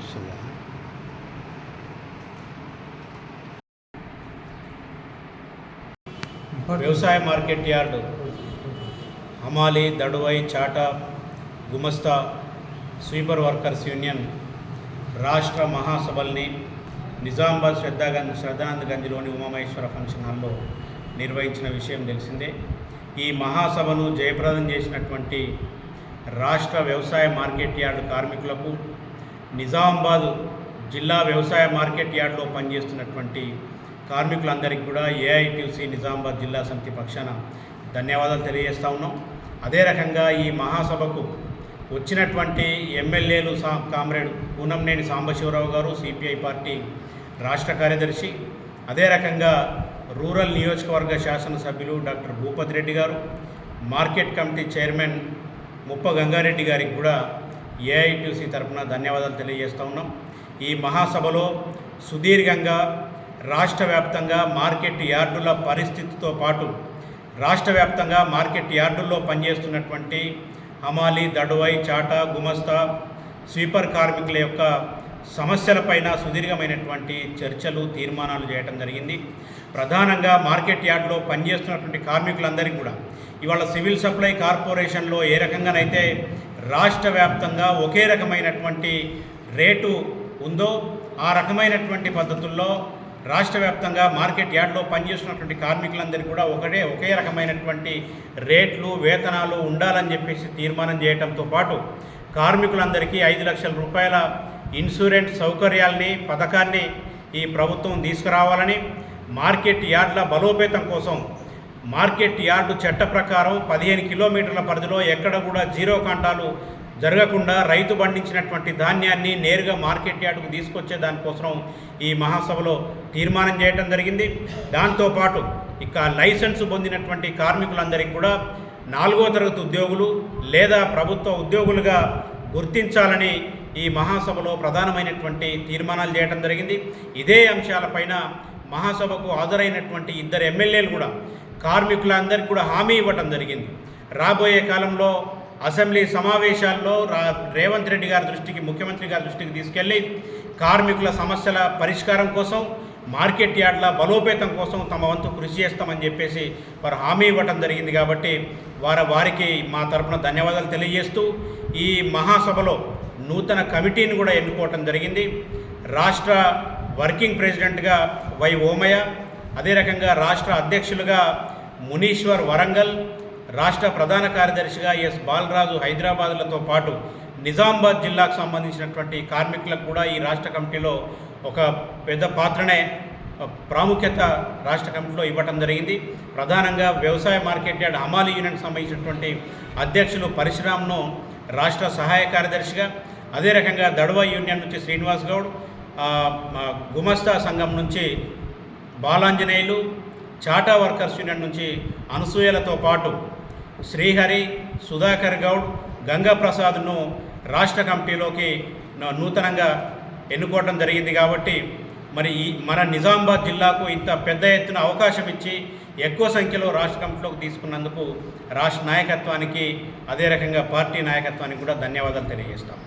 వస్తుందా? వ్యవసాయ market yard హమాలి దడువై చాటా గుమస్తా స్వీపర్ వర్కర్స్ యూనియన్ రాష్ట్ర మహాసభల్ని నిజామాబాద్ శ్రద్ధాగంజ్ శ్రద్ధానంద్ గంజ్లోని ఉమామహేశ్వర ఫంక్షన్ హాల్లో నిర్వహించిన విషయం తెలిసిందే. ఈ మహాసభను జయప్రదం చేసినటువంటి రాష్ట్ర వ్యవసాయ మార్కెట్ యార్డు కార్మికులకు నిజామాబాద్ జిల్లా వ్యవసాయ మార్కెట్ యార్డ్లో పనిచేస్తున్నటువంటి కార్మికులందరికీ కూడా ఏఐటీసీ నిజామాబాద్ జిల్లా సమితి పక్షాన ధన్యవాదాలు తెలియజేస్తా ఉన్నాం. అదే రకంగా ఈ మహాసభకు వచ్చినటువంటి ఎమ్మెల్యేలు సా కామ్రేడ్ పూనంనేని సాంబశివరావు గారు సిపిఐ పార్టీ రాష్ట్ర కార్యదర్శి అదే రకంగా రూరల్ నియోజకవర్గ శాసనసభ్యులు డాక్టర్ భూపతి రెడ్డి గారు మార్కెట్ కమిటీ చైర్మన్ ముప్ప గంగారెడ్డి గారికి కూడా ఏఐటీసీ తరఫున ధన్యవాదాలు తెలియజేస్తూ ఉన్నాం. ఈ మహాసభలో సుదీర్ఘంగా రాష్ట్ర వ్యాప్తంగా మార్కెట్ యార్డుల పరిస్థితితో పాటు రాష్ట్ర వ్యాప్తంగా మార్కెట్ యార్డుల్లో పనిచేస్తున్నటువంటి హమాలి దడువై చాటా గుమస్తా స్వీపర్ కార్మికుల యొక్క సమస్యలపైన సుదీర్ఘమైనటువంటి చర్చలు తీర్మానాలు చేయడం జరిగింది. ప్రధానంగా మార్కెట్ యార్డ్లో పనిచేస్తున్నటువంటి కార్మికులందరికీ కూడా ఇవాళ సివిల్ సప్లై కార్పొరేషన్లో ఏ రకంగానైతే రాష్ట్ర వ్యాప్తంగా ఒకే రకమైనటువంటి రేటు ఉందో ఆ రకమైనటువంటి పద్ధతుల్లో రాష్ట్ర వ్యాప్తంగా మార్కెట్ యార్డ్లో పనిచేస్తున్నటువంటి కార్మికులందరికీ కూడా ఒకటే ఒకే రకమైనటువంటి రేట్లు వేతనాలు ఉండాలని చెప్పేసి తీర్మానం చేయడంతో పాటు కార్మికులందరికీ ఐదు లక్షల రూపాయల ఇన్సూరెన్స్ సౌకర్యాల్ని పథకాన్ని ఈ ప్రభుత్వం తీసుకురావాలని మార్కెట్ యార్డ్ల బలోపేతం కోసం మార్కెట్ యార్డు చట్ట ప్రకారం పదిహేను కిలోమీటర్ల పరిధిలో ఎక్కడ కూడా జీరో కాంటాలు జరగకుండా రైతు పండించినటువంటి ధాన్యాన్ని నేరుగా మార్కెట్ యార్డుకు తీసుకొచ్చే దానికోసం ఈ మహాసభలో తీర్మానం చేయడం జరిగింది. దాంతోపాటు ఇక లైసెన్స్ పొందినటువంటి కార్మికులందరికీ కూడా నాలుగో తరగతి ఉద్యోగులు లేదా ప్రభుత్వ ఉద్యోగులుగా గుర్తించాలని ఈ మహాసభలో ప్రధానమైనటువంటి తీర్మానాలు చేయడం జరిగింది. ఇదే అంశాలపైన మహాసభకు హాజరైనటువంటి ఇద్దరు ఎమ్మెల్యేలు కూడా కార్మికులందరికీ కూడా హామీ ఇవ్వటం జరిగింది. రాబోయే కాలంలో అసెంబ్లీ సమావేశాల్లో రా రేవంత్ రెడ్డి గారి దృష్టికి ముఖ్యమంత్రి గారి దృష్టికి తీసుకెళ్ళి కార్మికుల సమస్యల పరిష్కారం కోసం మార్కెట్ యార్డ్ల బలోపేతం కోసం తమ వంతు కృషి చేస్తామని చెప్పేసి వారు హామీ ఇవ్వటం జరిగింది కాబట్టి వారి వారికి మా తరపున ధన్యవాదాలు తెలియజేస్తూ ఈ మహాసభలో నూతన కమిటీని కూడా ఎన్నుకోవటం జరిగింది. రాష్ట్ర వర్కింగ్ ప్రెసిడెంట్గా వై ఓమయ్య అదే రకంగా రాష్ట్ర అధ్యక్షులుగా మునీశ్వర్ వరంగల్ రాష్ట్ర ప్రధాన కార్యదర్శిగా ఎస్. బాలరాజు హైదరాబాద్లతో పాటు నిజామాబాద్ జిల్లాకు సంబంధించినటువంటి కార్మికులకు కూడా ఈ రాష్ట్ర కమిటీలో ఒక పెద్ద పాత్రనే ప్రాముఖ్యత రాష్ట్ర కమిటీలో ఇవ్వటం జరిగింది. ప్రధానంగా వ్యవసాయ మార్కెట్ యార్డ్ హమాలి యూనియన్కి సంబంధించినటువంటి అధ్యక్షులు పరశురామ్ను రాష్ట్ర సహాయ కార్యదర్శిగా అదే రకంగా దడవ యూనియన్ నుంచి శ్రీనివాస్ గౌడ్ గుమస్తా సంఘం నుంచి బాలాంజనేయులు చాటా వర్కర్స్ యూనియన్ నుంచి అనసూయలతో పాటు శ్రీహరి సుధాకర్ గౌడ్ గంగాప్రసాద్ను రాష్ట్ర కమిటీలోకి నూతనంగా ఎన్నుకోవడం జరిగింది కాబట్టి మరి ఈ మన నిజామాబాద్ జిల్లాకు ఇంత పెద్ద ఎత్తున అవకాశం ఇచ్చి ఎక్కువ సంఖ్యలో రాష్ట్ర కమిటీలోకి తీసుకున్నందుకు రాష్ట్ర నాయకత్వానికి అదే రకంగా పార్టీ నాయకత్వానికి కూడా ధన్యవాదాలు తెలియజేస్తాం